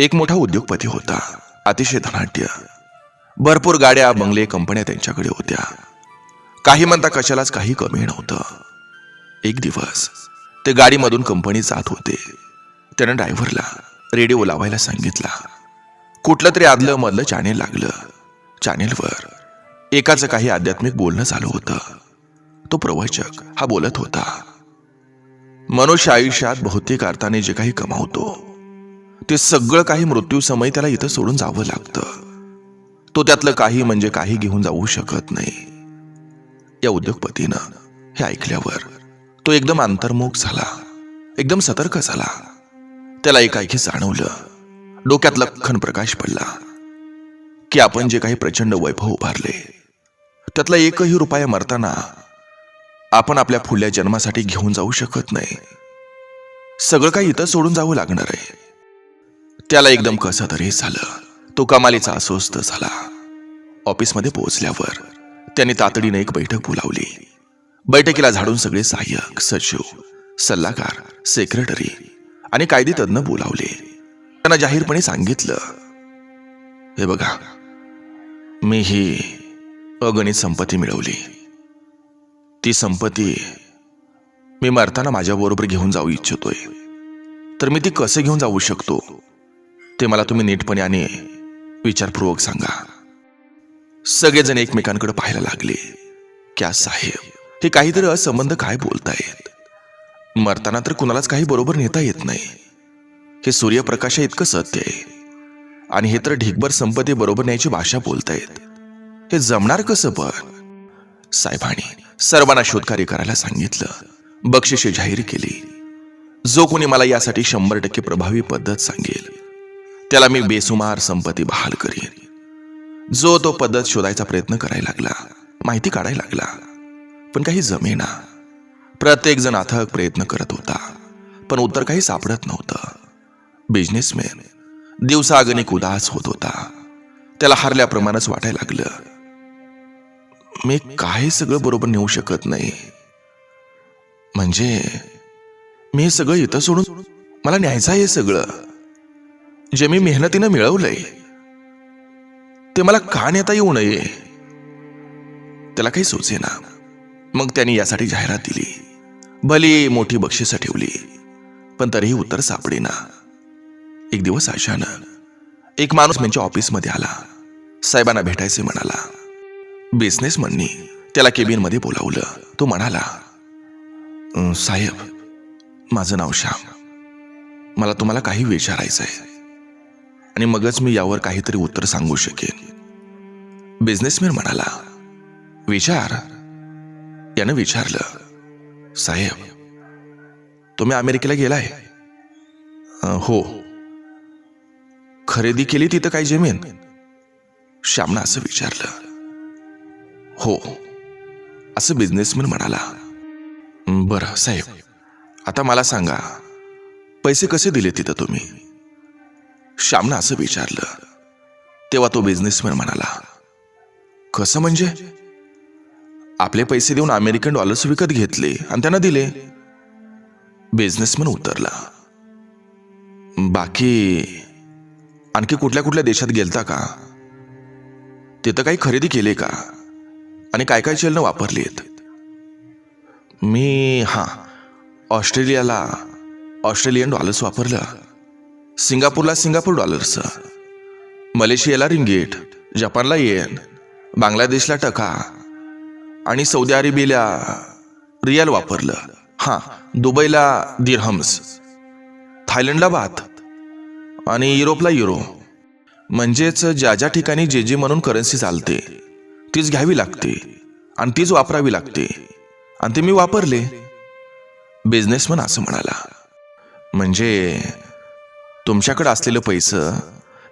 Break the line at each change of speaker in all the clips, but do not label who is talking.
एक मोठा उद्योगपती होता अतिशय धनाढ्य. भरपूर गाड्या बंगले कंपन्या त्यांच्याकडे होत्या. काही म्हणता कशालाच काही कमी नव्हतं. एक दिवस ते गाडीमधून कंपनी जात होते. त्यानं ड्रायव्हरला रेडिओ लावायला सांगितला. कुठलं तरी आदलं मधलं चॅनेल लागलं. चॅनेलवर एकाचं काही आध्यात्मिक बोलणं चालू होतं. तो प्रवचक हा बोलत होता. मनुष्य आयुष्यात बहुतेक अर्थाने जे काही कमावतो ते सगळं काही मृत्यूसमय त्याला इथं सोडून जावं लागतं. तो त्यातलं काही म्हणजे काही घेऊन जाऊ शकत नाही. या उद्योगपतीनं हे ऐकल्यावर तो एकदम अंतर्मुख झाला. एकदम सतर्क झाला. त्याला एकाएकी जाणवलं. डोक्यात लखन प्रकाश पडला. की आपण जे काही प्रचंड वैभव उभारले त्यातला एकही रुपया मरताना आपण आपल्या फुल्या जन्मासाठी घेऊन जाऊ शकत नाही. सगळं काही इथं सोडून जावं लागणार आहे. त्याला एकदम कसं तरी झालं. तो कमालीचा अस्वस्थ झाला. ऑफिसमध्ये पोहोचल्यावर त्याने तातडीने एक बैठक बोलावली. बैठकीला झाडून सगळे सहाय्यक सचिव सल्लागार सेक्रेटरी आणि कायदे तज्ज्ञ बोलावले. त्यांना जाहीरपणे सांगितलं हे बघा मी ही अगणित संपत्ती मिळवली. ती संपत्ती मी मरताना माझ्याबरोबर घेऊन जाऊ इच्छितोय. तर मी ती कसं घेऊन जाऊ शकतो? ते मला तुम्ही नीटपणे आणि विचारपूर्वक सांगा. सगळेजण एकमेकांकडे पाहायला लागले. क्या साहेब हे काहीतरी असंबंध काय बोलतायत? मरताना तर कुणालाच काही बरोबर नेता येत नाही. हे सूर्यप्रकाशा इतकं सत्य आहे. आणि हे तर ढिकभर संपत्ती बरोबर न्यायची भाषा बोलतायत. हे जमणार कसं पण? साहेबांनी सर्वांना शोधकार्य करायला सांगितलं. बक्षिसे जाहीर केली. जो कोणी मला यासाठी शंभर टक्के प्रभावी पद्धत सांगेल त्याला मी बेसुमार संपत्ती बहाल करीन. जो तो पद्धत शोधायचा प्रयत्न करायला लागला माहिती काढायला लागला पण काही जमेना. प्रत्येक जण अथक प्रयत्न करत होता पण उत्तर काही सापडत नव्हतं. बिझनेसमॅन दिवसागणिक उदास होत होता. त्याला हरल्याप्रमाणेच वाटायला लागलं. मी काही सगळं बरोबर नेऊ शकत नाही? म्हणजे मी हे सगळं इथं सोडून मला न्यायचं आहे सगळं. जे मी मेहनतीनं मिळवलंय ते मला का नेता येऊ नये त्याला काही सुचेना. मग त्यांनी यासाठी जाहिरात दिली. भली मोठी बक्षिसं ठेवली पण तरीही उत्तर सापडेना. एक दिवस आशानं एक माणूस त्यांच्या ऑफिसमध्ये आला. साहेबांना भेटायचे म्हणाला. बिझनेसमननी त्याला केबिनमध्ये बोलावलं. तो म्हणाला "अं, साहेब माझं नाव श्याम. मला तुम्हाला काही विचारायचं आहे आणि मगच मी यावर काहीतरी उत्तर सांगू शकेन. बिझनेसमॅन म्हणाला विचार. यानं विचारलं साहेब तुम्ही अमेरिकेला गेलाय? हो. खरेदी केली तिथं काय जमीन? श्यामनं असं विचारलं. हो. असं बिझनेसमॅन म्हणाला बरं साहेब आता मला सांगा पैसे कसे दिले तिथं तुम्ही? श्यामनं असं विचारलं. तेव्हा तो बिझनेसमॅन म्हणाला कसं म्हणजे? आपले पैसे देऊन अमेरिकन डॉलर्स विकत घेतले आणि त्यांना दिले. बिझनेसमॅन उतरला. बाकी आणखी कुठल्या कुठल्या देशात गेलता का? तिथं काही खरेदी केले का? आणि काय काय चलनं आहेत? मी हां ऑस्ट्रेलियाला ऑस्ट्रेलियन डॉलर्स वापरलं. सिंगापूरला सिंगापूर डॉलर्स मलेशियाला रिंगेट जपानला येन बांगलादेशला टका आणि सौदी अरेबियाला रियाल वापरलं. हां दुबईला दिरहम्स थायलंडला बात आणि युरोपला युरो म्हणजेच ज्या ज्या ठिकाणी जे जे म्हणून करन्सी चालते तीच घ्यावी लागते आणि तीच वापरावी लागते. आणि ते मी वापरले. बिझनेसमन असं म्हणाला. म्हणजे तुमच्याकडे असलेलं पैसं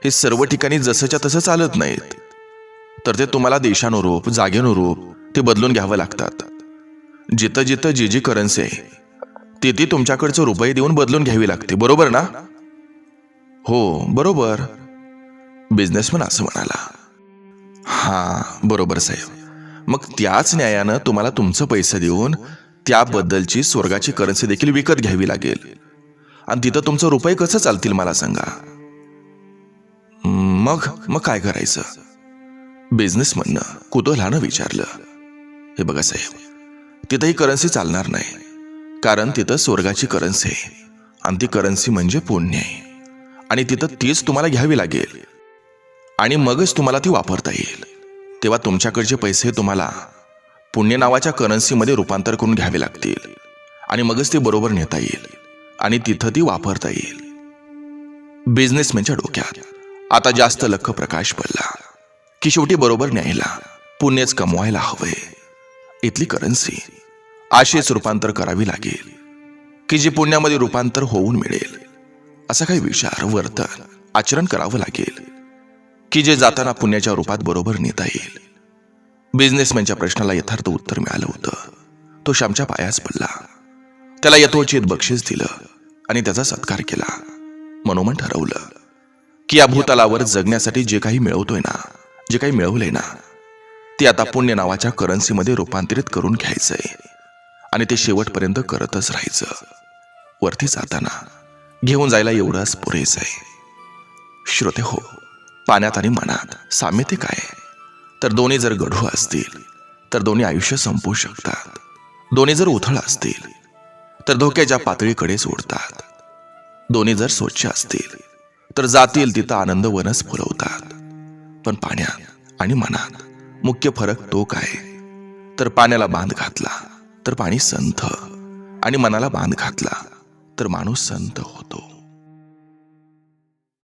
हे सर्व ठिकाणी जसंच्या तसं चालत नाहीत. तर ते तुम्हाला देशानुरूप जागेनुरूप ते बदलून घ्यावं लागतात. जिथं जिथं जी जी करन्सी आहे ती ती तुमच्याकडचं रुपये देऊन बदलून घ्यावी लागते. बरोबर ना? हो बरोबर. बिझनेसमन असं म्हणाला. हां बरोबर साहेब. मग त्याच न्यायानं तुम्हाला तुमचं पैसे देऊन त्याबद्दलची स्वर्गाची करन्सी देखील विकत घ्यावी लागेल. आणि तिथं तुमचं रुपये कसं चालतील मला सांगा. मग मग काय करायचं? बिझनेस म्हणणं कुतूहलानं विचारलं. हे बघा साहेब तिथं ही करन्सी चालणार नाही. कारण तिथं स्वर्गाची करन्सी आहे. आणि ती करन्सी म्हणजे पुण्य आहे. आणि तिथं तीच तुम्हाला घ्यावी लागेल. आणि मगच तुम्हाला ती वापरता येईल. तेव्हा तुमच्याकडचे पैसे तुम्हाला पुण्य नावाच्या करन्सीमध्ये रूपांतर करून घ्यावे लागतील. आणि मगच ते बरोबर नेता येईल. आणि तिथं ती वापरता येईल. बिझनेसमॅनच्या डोक्यात आता जास्त लख प्रकाश पडला की शेवटी बरोबर न्यायला पुण्यच कमवायला हवंय इथली करन्सी आशेच रूपांतर करावी लागेल की जी पुण्यामध्ये रूपांतर होऊन मिळेल. असा काही विचार वर्तन आचरण करावं लागेल की जे जाताना पुण्याच्या रूपात बरोबर नेता येईल. बिझनेसमॅनच्या प्रश्नाला यथार्थ उत्तर मिळालं होतं. तो श्यामच्या पायास पडला. त्याला यथोचित बक्षीस दिलं. आणि त्याचा सत्कार केला. मनोमन ठरवलं की या भूतलावर जगण्यासाठी जे काही मिळवतोय ना जे काही मिळवलंय ना ते आता पुण्य नावाच्या करन्सीमध्ये रूपांतरित करून घ्यायचंय. आणि ते शेवटपर्यंत करतच राहायचं. वरती जाताना घेऊन जायला एवढंच पुरेस आहे श्रोते हो पाण्यात आणि मनात साम्य ते काय? तर दोन्ही जर गढू असतील तर दोन्ही आयुष्य संपवू शकतात. दोन्ही जर उथळ असतील तर धोक्याच्या पातळीकडेच उडतात दोन्ही जर स्वच्छ असतील तर जातील तिथं आनंद वनस फुलवतात. पण पाण्यात आणि मनात मुख्य फरक तो काय? तर पाण्याला बांध घातला तर पाणी संथ. आणि मनाला बांध घातला तर माणूस संत होतो.